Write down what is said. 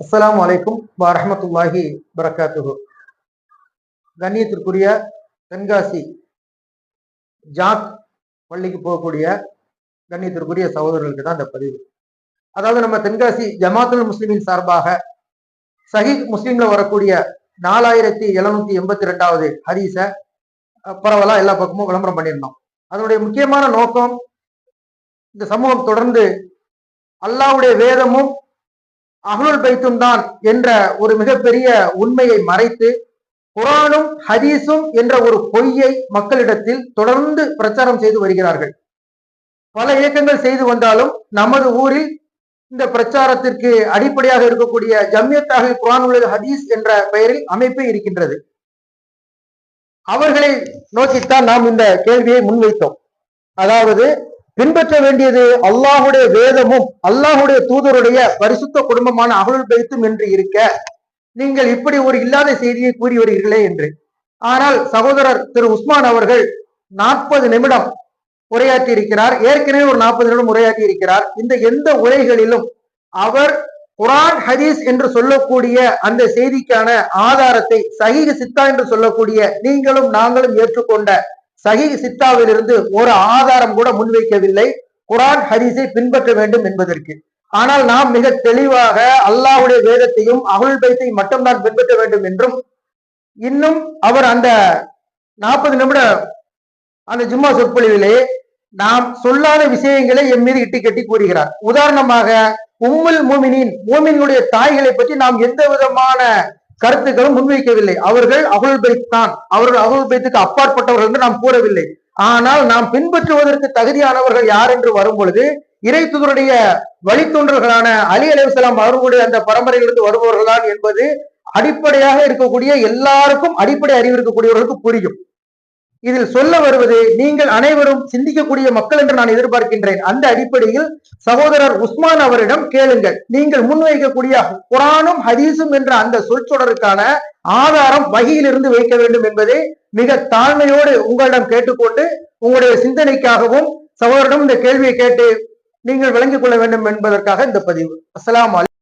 அஸ்லாம் அலைக்கும் வரமத்துல்லாஹி வரகாத்துஹு. கண்ணியத்திற்குரிய தென்காசி ஜாக் பள்ளிக்கு போகக்கூடிய கண்ணியத்திற்குரிய சகோதரர்களுக்கு தான் இந்த பதிவு. அதாவது நம்ம தென்காசி ஜமாத்துல் முஸ்லிமின் சார்பாக சஹீத் முஸ்லீம்ல வரக்கூடிய நாலாயிரத்தி எழுநூத்தி எண்பத்தி ரெண்டாவது ஹரிச பரவலா எல்லா பக்கமும் விளம்பரம் பண்ணியிருந்தோம். அதனுடைய முக்கியமான நோக்கம் இந்த சமூகம் தொடர்ந்து அல்லாவுடைய வேதமும் அகலுல் பைத்தும் தான் என்ற ஒரு மிகப்பெரிய உண்மையை மறைத்து குரானும் ஹதீஸும் என்ற ஒரு பொய்யை மக்களிடத்தில் தொடர்ந்து பிரச்சாரம் செய்து வருகிறார்கள். பல இயக்கங்கள் செய்து வந்தாலும் நமது ஊரில் இந்த பிரச்சாரத்திற்கு அடிப்படையாக இருக்கக்கூடிய ஜம்யத்தாக குரான் உலக ஹதீஸ் என்ற பெயரில் அமைப்பே இருக்கின்றது. அவர்களை நோக்கித்தான் நாம் இந்த கேள்வியை முன்வைத்தோம். அதாவது பின்பற்ற வேண்டியது அல்லாஹுடைய வேதமும் அல்லாஹுடைய தூதருடைய பரிசுத்த குடும்பமான அகலுள் பைத்தும் என்று இருக்க நீங்கள் இப்படி ஒரு இல்லாத செய்தியை கூறி வருகிறீர்களே என்று. ஆனால் சகோதரர் திரு உஸ்மான் அவர்கள் நாற்பது நிமிடம் உரையாற்றி இருக்கிறார். ஏற்கனவே ஒரு நாற்பது நிமிடம் உரையாற்றி இருக்கிறார். இந்த எந்த உரைகளிலும் அவர் குரான் ஹதீஸ் என்று சொல்லக்கூடிய அந்த செய்திக்கான ஆதாரத்தை சஹீக சித்தா என்று சொல்லக்கூடிய நீங்களும் நாங்களும் ஏற்றுக்கொண்ட சஹி சித்தாவிலிருந்து ஒரு ஆதாரம் கூட முன்வைக்கவில்லை. குரான் ஹரிசை பின்பற்ற வேண்டும் என்பதற்கு. ஆனால் நாம் மிக தெளிவாக அல்லாஹுடைய வேதத்தையும் அகுல் பைத்தை மட்டும்தான் பின்பற்ற வேண்டும் என்றும் இன்னும் அவர் அந்த நாற்பது நிமிட அந்த ஜும்மா சொற்பொழிவிலே நாம் சொல்லாத விஷயங்களை என் மீது இட்டி கட்டி கூறுகிறார். உதாரணமாக உம்முல் மூமினின் மூமினுடைய தாய்களை பற்றி நாம் எந்த விதமான கருத்துக்களும் முன்வைக்கவில்லை. அவர்கள் அகுல் பைத் தான். அவர்கள் அகுல் பைத்துக்கு அப்பாற்பட்டவர்கள் என்று நாம் கூறவில்லை. ஆனால் நாம் பின்பற்றுவதற்கு தகுதியானவர்கள் யார் என்று வரும் பொழுது இறை வழித்தொன்றர்களான அலி அலிவசலாம் அவர்களுடைய அந்த பரம்பரையிலிருந்து வருபவர்கள் தான் என்பது அடிப்படையாக இருக்கக்கூடிய எல்லாருக்கும் அடிப்படை அறிவு இருக்கக்கூடியவர்களுக்கு புரியும். இதில் சொல்ல வருவது நீங்கள் அனைவரும் சிந்திக்கக்கூடிய மக்கள் என்று நான் எதிர்பார்க்கின்றேன். அந்த அடிப்படையில் சகோதரர் உஸ்மான் அவரிடம் கேளுங்கள். நீங்கள் முன்வைக்கக்கூடிய குரானும் ஹதீஸும் என்ற அந்த சொற்சொடருக்கான ஆதாரம் வகையிலிருந்து வைக்க வேண்டும் என்பதை மிக தாழ்மையோடு உங்களிடம் கேட்டுக்கொண்டு உங்களுடைய சிந்தனைக்காகவும் சகோதரிடம் இந்த கேள்வியை கேட்டு நீங்கள் விளங்கிக் கொள்ள வேண்டும் என்பதற்காக இந்த பதிவு. அஸ்லாம்